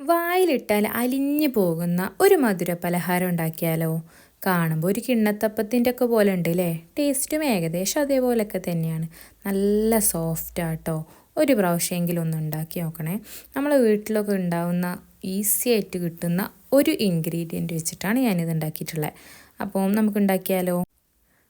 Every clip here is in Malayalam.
വായിലിട്ടാൽ അലിഞ്ഞു പോകുന്ന ഒരു മധുര പലഹാരം ഉണ്ടാക്കിയാലോ? കാണുമ്പോൾ ഒരു കിണ്ണത്തപ്പത്തിന്റെ ഒക്കെ പോലെ ഉണ്ട് അല്ലേ ടേസ്റ്റും ഏകദേശം അതേപോലെയൊക്കെ തന്നെയാണ്. നല്ല സോഫ്റ്റ് ആട്ടോ ഒരു പ്രാവശ്യമെങ്കിലും ഒന്ന് ഉണ്ടാക്കി നോക്കണേ. നമ്മളെ വീട്ടിലൊക്കെ ഉണ്ടാവുന്ന ഈസി ആയിട്ട് കിട്ടുന്ന ഒരു ഇൻഗ്രീഡിയന്റ് വെച്ചിട്ടാണ് ഞാനിത് ഉണ്ടാക്കിയിട്ടുള്ളത്. അപ്പോൾ നമുക്ക് ഉണ്ടാക്കിയാലോ?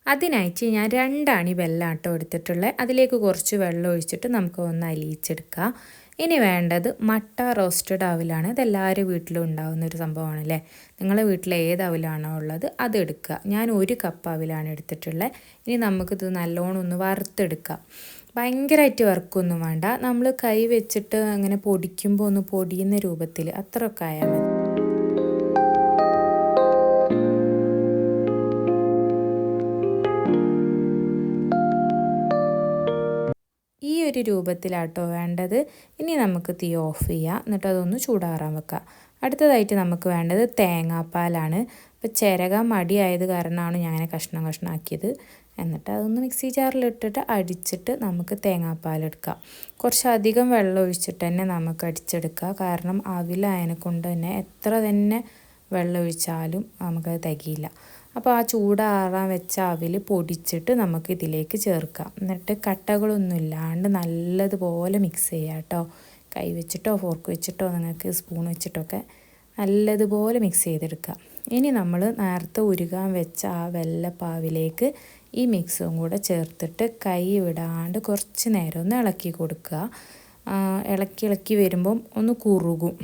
അതിനായിട്ട് ഞാൻ രണ്ടാണി വെള്ളാട്ടോ എടുത്തിട്ടുള്ളത്. അതിലേക്ക് കുറച്ച് വെള്ളം ഒഴിച്ചിട്ട് നമുക്ക് ഒന്ന് അലിയിച്ചെടുക്കാം. ഇനി വേണ്ടത് മട്ട റോസ്റ്റഡ് അവിലാണ്. ഇതെല്ലാവരും വീട്ടിലും ഉണ്ടാകുന്ന ഒരു സംഭവമാണ് അല്ലേ നിങ്ങളെ വീട്ടിൽ ഏത് അവിലാണോ ഉള്ളത് അത് എടുക്കുക. ഞാൻ ഒരു കപ്പ് അവിലാണ് എടുത്തിട്ടുള്ളത്. ഇനി നമുക്കിത് നല്ലോണം ഒന്ന് വറുത്തെടുക്കാം ഭയങ്കരമായിട്ട് വർക്കൊന്നും വേണ്ട. നമ്മൾ കൈ വെച്ചിട്ട് അങ്ങനെ പൊടിക്കുമ്പോൾ ഒന്ന് പൊടിയുന്ന രൂപത്തിൽ അത്രയൊക്കെ ആയാൽ മതി. ഈ ഒരു രൂപത്തിലാട്ടോ വേണ്ടത്. ഇനി നമുക്ക് തീ ഓഫ് ചെയ്യാം. എന്നിട്ട് അതൊന്ന് ചൂടാറാൻ വെക്കുക അടുത്തതായിട്ട് നമുക്ക് വേണ്ടത് തേങ്ങാപ്പാലാണ്. ഇപ്പോൾ മടി മടിയായത് കാരണമാണ് ഞാൻ കഷ്ണം കഷ്ണമാക്കിയത് എന്നിട്ട് അതൊന്ന് മിക്സി ജാറിലിട്ടിട്ട് അടിച്ചിട്ട് നമുക്ക് തേങ്ങാപ്പാലെടുക്കാം. കുറച്ചധികം വെള്ളം ഒഴിച്ചിട്ട് തന്നെ നമുക്ക് അടിച്ചെടുക്കുക കാരണം അവിലായനെ കൊണ്ട് തന്നെ എത്ര തന്നെ വെള്ളം ഒഴിച്ചാലും നമുക്കത് തികയില്ല. അപ്പോൾ ആ ചൂടാറാൻ വെച്ച അവിൽ പൊടിച്ചിട്ട് നമുക്ക് ഇതിലേക്ക് ചേർക്കാം. എന്നിട്ട് കട്ടകളൊന്നും ഇല്ലാണ്ട് നല്ലതുപോലെ മിക്സ് ചെയ്യാം കേട്ടോ. കൈ വെച്ചിട്ടോ ഫോർക്ക് വെച്ചിട്ടോ നിങ്ങൾക്ക് സ്പൂൺ വെച്ചിട്ടൊക്കെ നല്ലതുപോലെ മിക്സ് ചെയ്തെടുക്കുക. ഇനി നമ്മൾ നേരത്തെ ഉരുകാൻ വെച്ച ആ വെള്ളപ്പാവിലേക്ക് ഈ മിക്സും കൂടെ ചേർത്തിട്ട് കൈ വിടാണ്ട് കുറച്ച് നേരം ഒന്ന് ഇളക്കി കൊടുക്കുക. ഇളക്കി ഇളക്കി വരുമ്പം ഒന്ന് കുറുകും.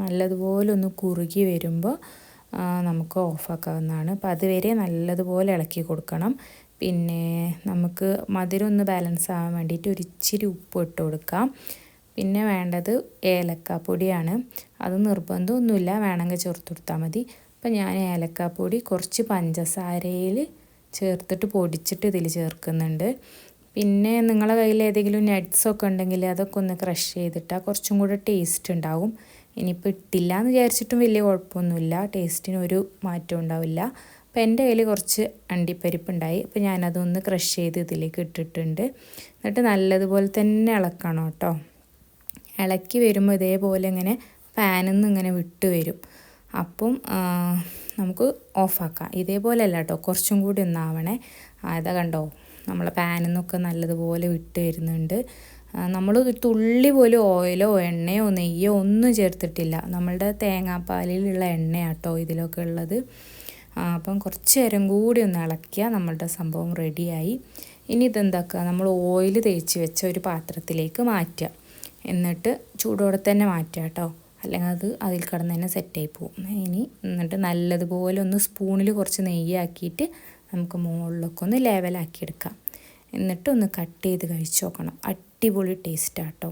നല്ലതുപോലെ ഒന്ന് കുറുകി വരുമ്പോൾ നമുക്ക് ഓഫാക്കാവുന്നതാണ്. അപ്പോൾ അതുവരെ നല്ലതുപോലെ ഇളക്കി കൊടുക്കണം. പിന്നെ നമുക്ക് മധുരം ഒന്ന് ബാലൻസ് ആവാൻ വേണ്ടിയിട്ട് ഒരു ഇച്ചിരി ഉപ്പ് ഇട്ട് കൊടുക്കാം. പിന്നെ വേണ്ടത് ഏലക്കാപ്പൊടിയാണ്. അത് നിർബന്ധമൊന്നുമില്ല. വേണമെങ്കിൽ ചേർത്ത് കൊടുത്താൽ മതി. അപ്പം ഞാൻ ഏലക്കാപ്പൊടി കുറച്ച് പഞ്ചസാരയിൽ ചേർത്തിട്ട് പൊടിച്ചിട്ട് ഇതിൽ ചേർക്കുന്നുണ്ട്. പിന്നെ നിങ്ങളുടെ കയ്യിൽ ഏതെങ്കിലും നട്ട്സൊക്കെ ഉണ്ടെങ്കിൽ അതൊക്കെ ഒന്ന് ക്രഷ് ചെയ്തിട്ടാൽ കുറച്ചും കൂടെ ടേസ്റ്റ് ഉണ്ടാവും. ഇനിയിപ്പോൾ ഇട്ടില്ല എന്ന് വിചാരിച്ചിട്ടും വലിയ കുഴപ്പമൊന്നുമില്ല. ടേസ്റ്റിന് ഒരു മാറ്റം ഉണ്ടാവില്ല. അപ്പോൾ എന്റെ കയ്യിൽ കുറച്ച് അണ്ടിപ്പരിപ്പ് ഉണ്ടായി അപ്പോൾ ഞാനതൊന്ന് ക്രഷ് ചെയ്ത് ഇതിലേക്ക് ഇട്ടിട്ടുണ്ട്. എന്നിട്ട് നല്ലതുപോലെ തന്നെ ഇളക്കണം കേട്ടോ. ഇളക്കി വരുമ്പോൾ ഇതേപോലെ ഇങ്ങനെ പാനിൽ നിന്ന് ഇങ്ങനെ വിട്ട് വരും. അപ്പം നമുക്ക് ഓഫാക്കാം ഇതേപോലെ അല്ല കേട്ടോ. കുറച്ചും കൂടി ഒന്നാവണേ. അതാ കണ്ടോ? നമ്മളെ പാനിൽ നിന്നൊക്കെ നല്ലതുപോലെ വിട്ട് വരുന്നുണ്ട്. നമ്മൾ തുള്ളി പോലും ഓയിലോ എണ്ണയോ നെയ്യോ ഒന്നും ചേർത്തിട്ടില്ല. നമ്മളുടെ തേങ്ങാപ്പാലിലുള്ള എണ്ണയാട്ടോ ഇതിലൊക്കെ ഉള്ളത്. അപ്പം കുറച്ച് നേരം കൂടി ഒന്ന് ഇളക്കിയാൽ നമ്മളുടെ സംഭവം റെഡിയായി. ഇനി ഇതെന്താക്കുക? നമ്മൾ ഓയിൽ തേച്ച് വെച്ച ഒരു പാത്രത്തിലേക്ക് മാറ്റുക. എന്നിട്ട് ചൂടോടെ തന്നെ മാറ്റുക കേട്ടോ. അല്ലെങ്കിൽ അത് അതിൽ കിടന്ന് തന്നെ സെറ്റായി പോകും ഇനി എന്നിട്ട് നല്ലതുപോലെ ഒന്ന് സ്പൂണിൽ കുറച്ച് നെയ്യാക്കിയിട്ട് നമുക്ക് മുകളിലൊക്കെ ഒന്ന് ലെവലാക്കി എടുക്കാം. എന്നിട്ട് ഒന്ന് കട്ട് ചെയ്ത് കഴിച്ച് നോക്കണം. അടിപൊളി ടേസ്റ്റാട്ടോ